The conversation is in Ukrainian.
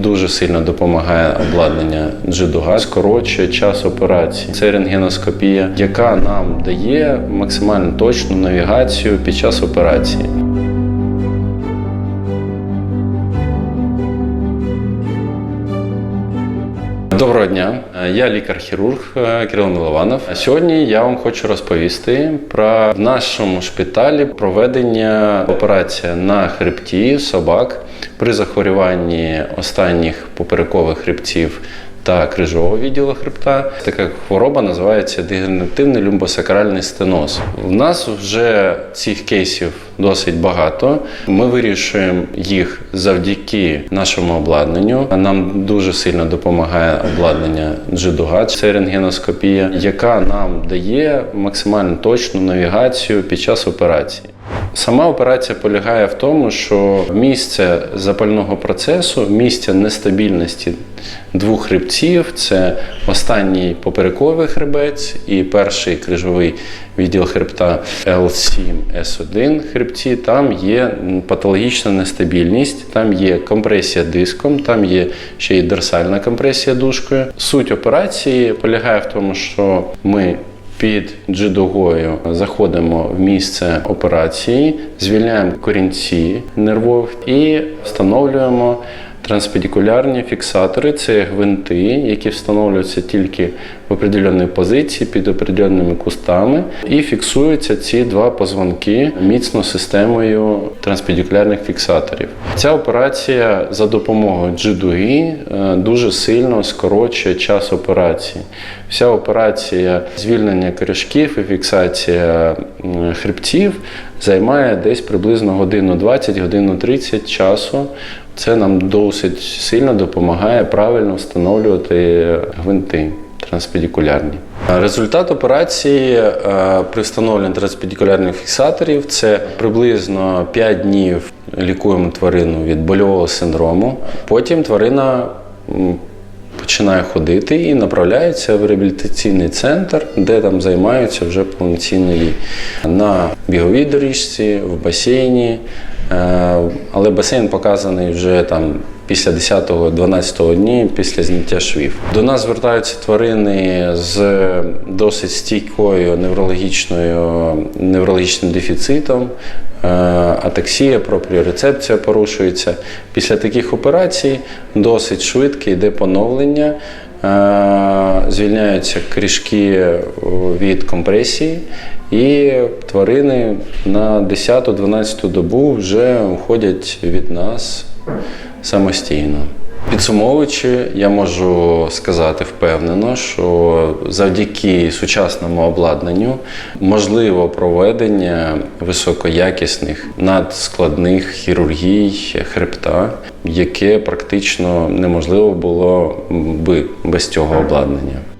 дуже сильно допомагає обладнання G2GAZ, скорочує час операції. Це рентгеноскопія, яка нам дає максимально точну навігацію під час операції. Доброго дня, я лікар-хірург е, Кирило Милованов. Сьогодні я вам хочу розповісти про в нашому шпиталі проведення операції на хребті собак при захворюванні останніх поперекових хребців та крижового відділу хребта. Така хвороба називається дегенеративний люмбосакральний стеноз. У нас вже цих кейсів досить багато. Ми вирішуємо їх завдяки нашому обладнанню. Нам дуже сильно допомагає обладнання G2GAZ. Це рентгеноскопія, яка нам дає максимально точну навігацію під час операції. Сама операція полягає в тому, що місце запального процесу, місце нестабільності двох хребців це останній поперековий хребець і перший крижовий відділ хребта L7S1 хребці. Там є патологічна нестабільність, там є компресія диском, там є ще й дерсальна компресія дужкою. Суть операції полягає в тому, що ми під джидогою заходимо в місце операції, звільняємо корінці нервових і встановлюємо транспедикулярні фіксатори. Це гвинти, які встановлюються тільки в определеній позиції під определеними кустами, і фіксуються ці два позвонки міцно системою транспедикулярних фіксаторів. Ця операція за допомогою джидуги дуже сильно скорочує час операції. Вся операція звільнення корішків і фіксація м, хребтів займає десь приблизно годину 20, годину 30 часу. Це нам досить сильно допомагає правильно встановлювати гвинти транспедикулярні. Результат операції е, при встановленні транспедикулярних фіксаторів це приблизно 5 днів лікуємо тварину від больового синдрому. Потім тварина починає ходити і направляється в реабілітаційний центр, де там займаються вже повноцінно на біговій доріжці, в басейні. Е, Але басейн показаний вже там після 10-12 дні після зняття швів. До нас звертаються тварини з досить стійкою неврологічною неврологічним дефіцитом. е, Атаксія, пропріорецепція порушується. Після таких операцій досить швидко йде поновлення, звільняються крішки від компресії, і тварини на 10-12 добу вже уходять від нас самостійно. Підсумовуючи, я можу сказати впевнено, що завдяки сучасному обладнанню можливо проведення високоякісних надскладних хірургій хребта, яке практично неможливо було би без цього обладнання.